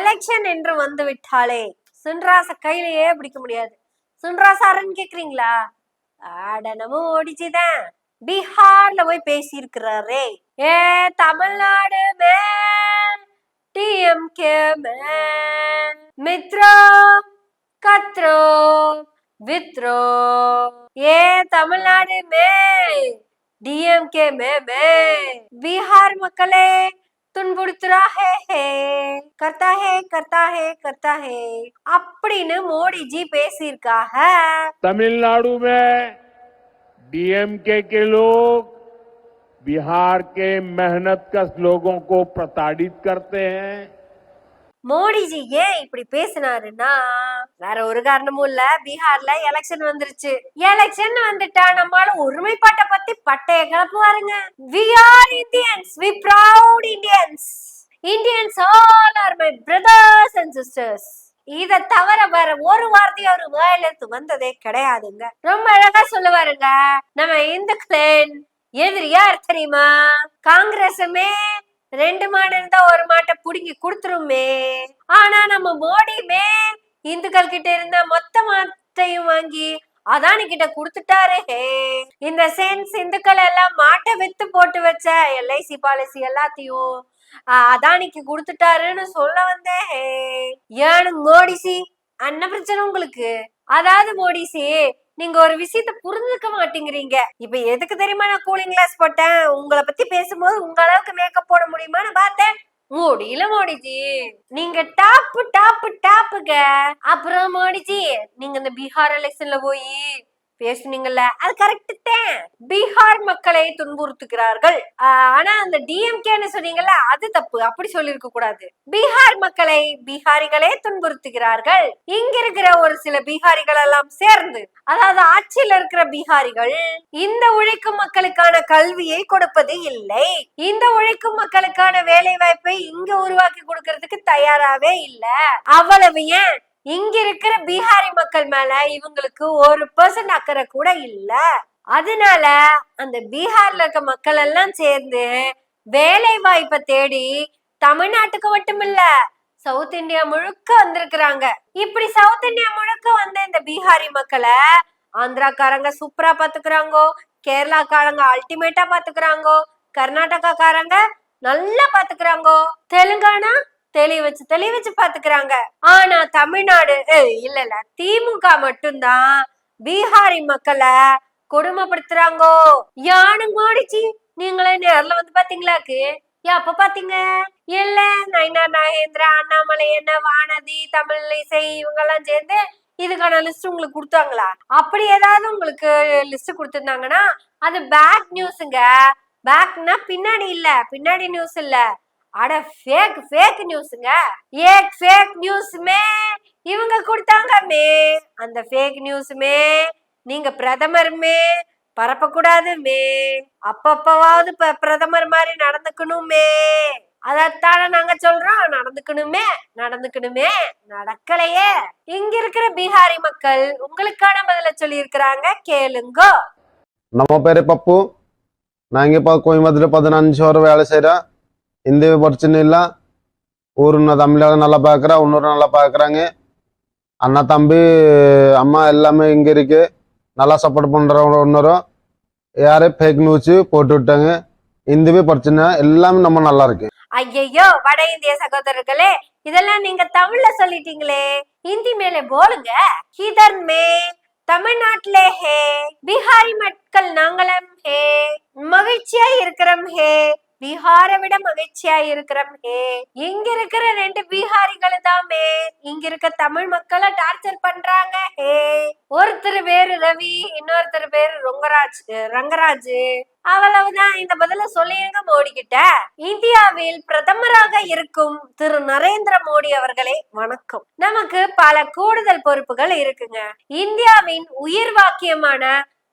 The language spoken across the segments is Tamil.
எலெக்ஷன் என்று வந்து விட்டாலே சுன்ராச கையிலேயே பிடிக்க முடியாது. சுன்ராசாரன்னு கேக்குறீங்களா? ஆடனமும் ஓடிச்சுதான். பீகார்ல போய் பேசி இருக்கிறாரே ஏ தமிழ்நாடு மேன் டிஎம்கே மித்ரோ கத்ரோ வித்ரோ. ஏ தமிழ்நாடு மே டிஎம்கே மே மே பீகார் மக்களே துன்புறுத்துறா ஹே ஹே கர்த்தா ஹே கர்த்தா ஹே கர்த்தா ஹே அப்படின்னு மோடிஜி பேசியிருக்காக तमिलनाडु में डीएमके के लोग बिहार के मेहनत कश लोगों को प्रताड़ित करते हैं மோடிஜி ஏன் இப்படி பேசினாருன்னா வேற ஒரு காரணமும் இல்ல. பீகார்ல எலெக்ஷன் வந்துருச்சு. எலெக்ஷன் வந்துட்டா நம்மளால ஒருமைப்பாட்டை பத்தி பட்டைய கிளப்புவாருங்க. We are Indians we proud Indians Indians all are my brothers and sisters இத தவிர வேற ஒரு வார்த்தையும் அவரு வாயில வந்ததே கிடையாதுங்க. ரொம்ப அழகா சொல்லுவாருங்க. நம்ம இந்துக்களின் எதிரி யார் தெரியுமா? காங்கிரசுமே ரெண்டு மாடு இருந்தா ஒரு மாட்டை புடுங்கி கொடுத்துருமே. ஆனா நம்ம மோடியுமே இந்துக்கள் கிட்ட இருந்த மொத்த மாட்டையும் வாங்கி அதானி கிட்ட கொடுத்துட்டாரு. இந்த சென்ஸ் இந்துக்கள் எல்லாம் மாட்டை வித்து போட்டு வச்ச எல்ஐசி பாலிசி எல்லாத்தையும் அதானிக்கு கொடுத்துட்டாருன்னு சொல்ல வந்தேன். ஏனு மோடிசி அன்ன பிரச்சனை உங்களுக்கு? அதாவது மோடிசி நீங்க ஒரு விஷயத்த புரிஞ்சுக்க மாட்டேங்கிறீங்க. இப்ப எதுக்கு தெரியுமா நான் கூலிங் கிளாஸ் போட்டேன்? உங்களை பத்தி பேசும்போது உங்க அளவுக்கு மேக்கப் போட முடியுமான்னு பார்த்தேன். முடியல மோடிஜி நீங்க டாப்பு டாப்பு டாப்புங்க அப்புறம் மோடிஜி நீங்க இந்த பீகார் எலெக்ஷன்ல போய் பேசுனீங்கல்ல? அது கரெக்ட் தான் பீகார் மக்களை துன்புறுத்துகிறார்கள். ஆஹ் ஆனா அந்த டிஎம்கேன்னு சொன்னீங்கல்ல அது தப்பு. அப்படி சொல்லிருக்க கூடாது. பீகார் மக்களை பீகாரிகளே துன்புறுத்துகிறார்கள். இங்க இருக்கிற ஒரு சில பீகாரிகள் எல்லாம் சேர்ந்து அதாவது ஆட்சியில இருக்கிற பீகாரிகள் இந்த உழைக்கும் மக்களுக்கான கல்வியை கொடுப்பது இல்லை. இந்த உழைக்கும் மக்களுக்கான வேலை வாய்ப்பை இங்க உருவாக்கி கொடுக்கறதுக்கு தயாராவே இல்ல. அவ்வளவு ஏன்? இங்க இருக்கிற பீகாரி மக்கள் மேல இவங்களுக்கு ஒரு பர்சன்ட் அக்கறை கூட இல்ல. அதனால அந்த பீகார்ல இருக்க மக்கள் எல்லாம் சேர்ந்து வேலை வாய்ப்பை தேடி தமிழ்நாட்டுக்கு மட்டுமில்ல சவுத் இந்தியா முழுக்க வந்திருக்கிறாங்க. இப்படி சவுத் இந்தியா முழுக்க வந்த இந்த பீகாரி மக்களை ஆந்திராக்காரங்க சூப்பரா பாத்துக்கிறாங்கோ கேரளாக்காரங்க அல்டிமேட்டா பாத்துக்கிறாங்கோ கர்நாடகாக்காரங்க நல்லா பாத்துக்கிறாங்கோ தெலுங்கானா தெளிவச்சு தெளி வச்சு பாத்துக்கிறாங்க. ஆனா தமிழ்நாடு இல்ல இல்ல. திமுக மட்டும்தான் பீகாரி மக்களை கொடுமைப்படுத்துறாங்கோ. யானு ஓடிச்சு நீங்களே நேர்ல வந்து பாத்தீங்களாக்கு எப்ப பாத்தீங்க? இல்ல நைனா நாகேந்திரா அண்ணாமலை என்ன வானதி தமிழ் இசை இவங்க எல்லாம் சேர்ந்து இதுக்கான லிஸ்ட் உங்களுக்கு கொடுத்தாங்களா? அப்படி ஏதாவது உங்களுக்கு லிஸ்ட் கொடுத்திருந்தாங்கன்னா அது பேக் நியூஸுங்க பேக்னா பின்னாடி இல்ல. பின்னாடி நியூஸ் இல்ல. அட ஃபேக் ஃபேக் நியூஸுங்க ஏக் ஃபேக் நியூஸ்மே இவங்க கொடுத்தாங்கமே அந்த ஃபேக் நியூஸ்மே நீங்க பிரதமருமே பரப்பக்கூடாதுமே. அப்பப்பவாவது ப- பிரதமர் மாதிரி நடந்துக்கணுமே. அதத்தான நாங்க சொல்றோம். நடந்துக்கணுமே நடந்துக்கணுமே. நடக்கலையே. இங்க இருக்கிற பீகாரி மக்கள் உங்களுக்கான பதில சொல்லி இருக்கிறாங்க கேளுங்கோ. நம்ம பேரு பப்பு. நான் இங்கே கோயம்புத்தூர் பதினஞ்சு வருஷம் வேலை செய்கிறேன் எந்த பிரச்சனை இல்லை. ஒரு தமிழக நல்லா பார்க்குறேன் இன்னொரு நல்லா பார்க்குறாங்க அண்ணா தம்பி அம்மா எல்லாமே இங்கே இருக்கு. நல்லா சப்போர்ட் பண்ணுறவங்க இன்னொரும். யாரும் ஃபேக் நியூஸ் போட்டு விட்டாங்க. இந்தவே பிரச்சனை எல்லாமே நம்ம நல்லா இருக்கு. ஐயையோ வட இந்திய சகோதரர்களே இதெல்லாம் நீங்க தமிழ்ல சொல்லிட்டீங்களே. ஹிந்தி மேலே போலுங்க ஹிதர் மே தமிழ்நாட்டிலே ஹே பீகாரி மக்கள் நாங்களும் ஹே மகிழ்ச்சியா இருக்கிறோம் ஹே. பீகாரை விட மகிழ்ச்சியா இருக்கிறோம் இங்க இருக்கிற ரெண்டு பீகாரிகளை தாமே இங்க இருக்க தமிழ் மக்களை டார்ச்சர் பண்றாங்க. ஹே ஒருத்தர் பேரு ரவி இன்னொருத்தர் பேரு ரொங்கராஜ் ரங்கராஜ். அவ்வளவுதான். இந்த பதில சொல்லியிருங்க மோடி கிட்ட இந்தியாவில் பிரதமராக இருக்கும் திரு நரேந்திர மோடி அவர்களே வணக்கம். நமக்கு பல கூடுதல் பொறுப்புகள் இருக்குங்க. இந்தியாவின் உயிர் வாக்கியமான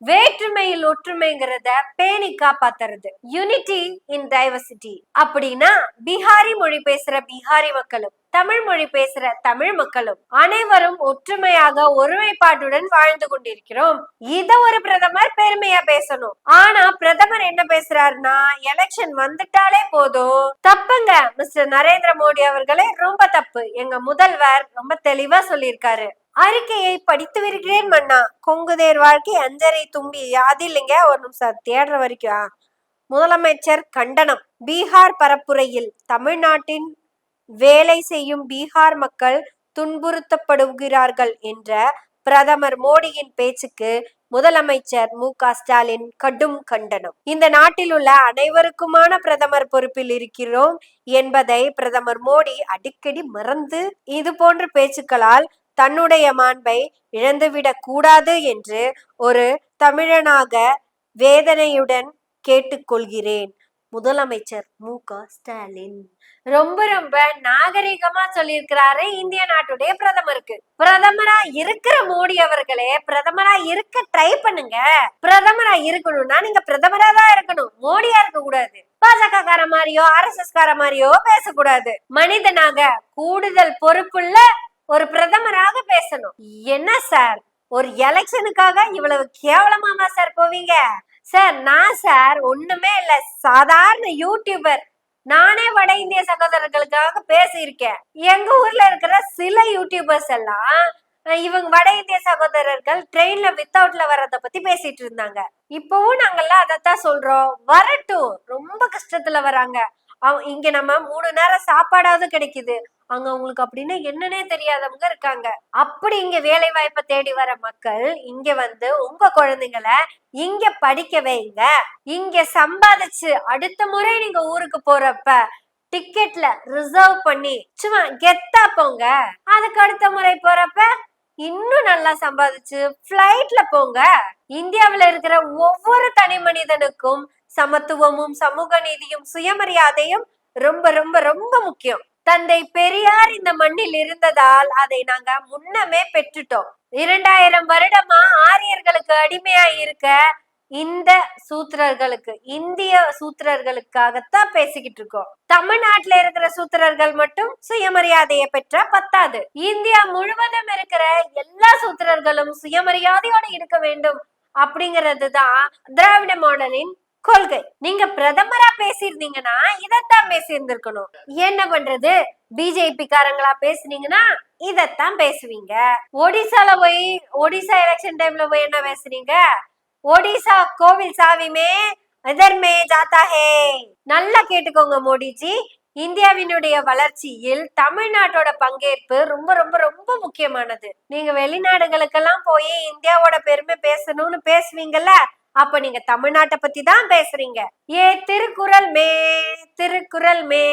வேற்றுமையில் ஒற்றுமைங்கிறத பேணி காப்பாத்துறது. யூனிட்டி இன் டைவர்சிட்டி அப்படின்னா பீகாரி மொழி பேசுற பீகாரி மக்களும் தமிழ் மொழி பேசுற தமிழ் மக்களும் அனைவரும் ஒற்றுமையாக ஒருமைப்பாட்டுடன் வாழ்ந்து கொண்டிருக்கிறோம். இத ஒரு பிரதமர் பெருமையா பேசணும். ஆனா பிரதமர் என்ன பேசுறாருன்னா எலெக்ஷன் வந்துட்டாலே போதும். தப்புங்க மிஸ்டர் நரேந்திர மோடி அவர்களே ரொம்ப தப்பு. எங்க முதல்வர் ரொம்ப தெளிவா சொல்லியிருக்காரு. அறிக்கையை படித்து வருகிறேன் மன்னா. கொங்குதேர் வாழ்க்கை அஞ்சரை தும்பி. அது இல்லைங்க ஒரு நிமிஷம். தேடுற வரைக்கும். முதலமைச்சர் கண்டனம். பீகார் பரப்புரையில் தமிழ்நாட்டின் வேலை செய்யும் பீகார் மக்கள் துன்புறுத்தப்படுகிறார்கள் என்ற பிரதமர் மோடியின் பேச்சுக்கு முதலமைச்சர் மு க ஸ்டாலின் கடும் கண்டனம். இந்த நாட்டில் உள்ள அனைவருக்குமான பிரதமர் பொறுப்பில் இருக்கிறோம் என்பதை பிரதமர் மோடி அடிக்கடி மறந்து இது போன்ற பேச்சுக்களால் தன்னுடைய மாண்பை இழந்துவிடக் கூடாது என்று ஒரு தமிழனாக வேதனையுடன் கேட்டுக்கொள்கிறேன். முதலமைச்சர் மு. க. ஸ்டாலின். ரொம்ப ரொம்ப நாகரிகமா சொல்லியிருக்கிறாரு இந்திய நாட்டுடைய பிரதமருக்கு. பிரதமரா இருக்கிற மோடி அவர்களே பிரதமரா இருக்க ட்ரை பண்ணுங்க. பிரதமரா இருக்கணும்னா நீங்க பிரதமரா தான் இருக்கணும். மோடியா இருக்க கூடாது. பாஜக கார மாதிரியோ ஆர்எஸ்எஸ் கார மாதிரியோ பேசக்கூடாது. மனிதனாக கூடுதல் பொறுப்புள்ள ஒரு பிரதமராக பேசணும். என்ன சார்? ஒரு எலெக்ஷனுக்காக இவ்வளவு கேவலமாமா சார் போவீங்க? சார் நான் சார் ஒண்ணுமே இல்ல. சாதாரண யூடியூபர் நானே வட இந்திய சகோதரர்களுக்காக பேசியிருக்கேன். எங்க ஊர்ல இருக்கிற சில யூடியூபர்ஸ் எல்லாம் இவங்க வட இந்திய சகோதரர்கள் ட்ரெயின்ல வித்தவுட்ல வர்றத பத்தி பேசிட்டு இருந்தாங்க. இப்பவும் நாங்கெல்லாம் அதைத்தான் சொல்றோம். வரட்டும். ரொம்ப கஷ்டத்துல வராங்க. அவ- இங்க நம்ம மூணு நேரம் சாப்பாடாவது கிடைக்குது. அங்க அவங்களுக்கு அப்படின்னா என்னன்னே தெரியாதவங்க இருக்காங்க. அப்படி இங்க வேலை வாய்ப்பை தேடி வர மக்கள் இங்க வந்து உங்க குழந்தைங்களை இங்க படிக்க வைங்க இங்க சம்பாதிச்சு அடுத்த முறை நீங்க ஊருக்கு போறப்ப டிக்கெட்ல ரிசர்வ் பண்ணி சும்மா கெத்தா போங்க. அதுக்கு அடுத்த முறை போறப்ப இன்னும் நல்லா சம்பாதிச்சு பிளைட்ல போங்க. இந்தியாவுல இருக்கிற ஒவ்வொரு தனி மனிதனுக்கும் சமத்துவமும் சமூக நீதியும் சுயமரியாதையும் ரொம்ப ரொம்ப ரொம்ப முக்கியம். தந்தை பெரியார் இந்த மண்ணில் இருந்ததால் அதை நாங்க முன்னமே பெற்றுட்டோம். இரண்டாயிரம் வருடமா ஆரியர்களுக்கு அடிமையா இருக்க இந்த சூத்திரர்களுக்கு இந்திய சூத்திரர்களுக்காகத்தான் பேசிக்கிட்டு இருக்கோம். தமிழ்நாட்டுல இருக்கிற சூத்திரர்கள் மட்டும் சுயமரியாதையை பெற்றா பத்தாது. இந்தியா முழுவதும் இருக்கிற எல்லா சூத்திரர்களும் சுயமரியாதையோட இருக்க வேண்டும் அப்படிங்கிறது தான் திராவிட மாடலின் கொள்கை. நீங்க பிரதமரா பேசியிருந்தீங்கன்னா இதத்தான் பேசியிருந்திருக்கணும். என்ன பண்றது? பிஜேபி காரங்களா பேசுனீங்கன்னா இதத்தான் பேசுவீங்க. ஒடிசால போய் ஒடிசா எலெக்ஷன் டைம்ல போய் என்ன பேசுறீங்க? ஒடிசா கோவில் சாவிமே எதர்மே ஜாத்தா ஹே நல்லா கேட்டுக்கோங்க மோடிஜி. இந்தியாவினுடைய வளர்ச்சியில் தமிழ்நாட்டோட பங்கேற்பு ரொம்ப ரொம்ப ரொம்ப முக்கியமானது. நீங்க வெளிநாடுகளுக்கெல்லாம் போய் இந்தியாவோட பெருமை பேசணும்னு பேசுவீங்கல்ல அப்ப நீங்க தமிழ்நாட்டை பத்தி தான் பேசுறீங்க. ஏ திருக்குறள் மே திருக்குறள் மே.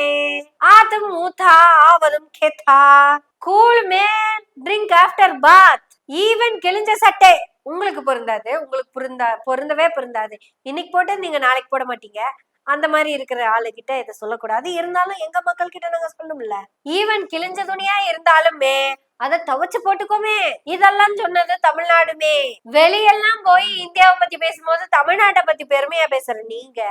ஆதும் மூத்தா ஆவதும் கேத்தா. கூல் மே ட்ரிங்க் ஆஃப்டர் பாத் ஈவன் கிழிஞ்ச சட்டை. உங்களுக்கு பொருந்தாது. உங்களுக்கு பொருந்தா பொருந்தவே பொருந்தாது. இன்னைக்கு போட்டு நீங்க நாளைக்கு போட மாட்டீங்க. அந்த மாதிரி இருக்கிற ஆளுகிட்ட இதை சொல்லக்கூடாது. இருந்தாலும் எங்க மக்கள் கிட்ட நாங்க சொல்லணும்ல. ஈவன் கிழிஞ்ச துணியா இருந்தாலுமே அதை துவைச்சு போட்டுக்கோமே. இதெல்லாம் சொன்னது தமிழ்நாடுமே. வெளியெல்லாம் போய் இந்தியாவை பத்தி பேசும்போது தமிழ்நாட்டை பத்தி பெருமையா பேசுற நீங்க?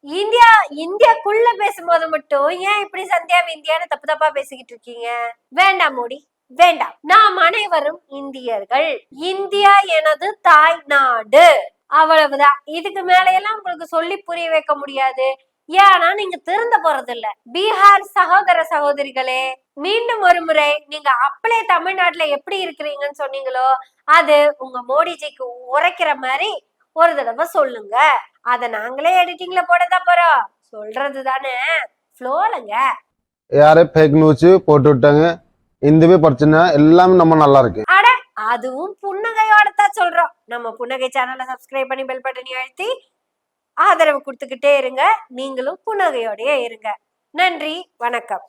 இந்தியா இந்தியாக்குள்ள பேசும்போது மட்டும் ஏன் இப்படி சந்தியா இந்தியான்னு தப்பு தப்பா பேசிக்கிட்டு இருக்கீங்க? வேண்டாம் மோடி வேண்டாம். நாம் அனைவரும் இந்தியர்கள். இந்தியா எனது தாய் நாடு அவ்வளவுதான் இதுக்கு மேலையெல்லாம் உங்களுக்கு சொல்லி புரிய வைக்க முடியாது. ஏன்னா நீங்க திருந்த போறது இல்ல பீகார் சகோதர சகோதரிகளே மீண்டும் ஒரு முறை நீங்க அப்படியே தமிழ்நாட்டுல எப்படி இருக்கிறீங்கன்னு சொன்னீங்களோ அது உங்க மோடிஜிக்கு உரைக்கிற மாதிரி ஒரு தடவை சொல்லுங்க. அத நாங்களே எடிட்டிங்ல போடதான் போறோம். சொல்றது தானே. ஃப்ளோலங்க யாரே ஃபேக் நியூஸ் போட்டு விட்டாங்க. இந்தவே பிரச்சனை எல்லாமே நம்ம நல்லா இருக்கு. அதுவும் புன்னகையோட தான் சொல்றோம். நம்ம புன்னகை சேனலை சப்ஸ்கிரைப் பண்ணி பெல் பட்டனி அழுத்தி ஆதரவு கொடுத்துக்கிட்டே இருங்க. நீங்களும் புன்னகையோடயே இருங்க. நன்றி. வணக்கம்.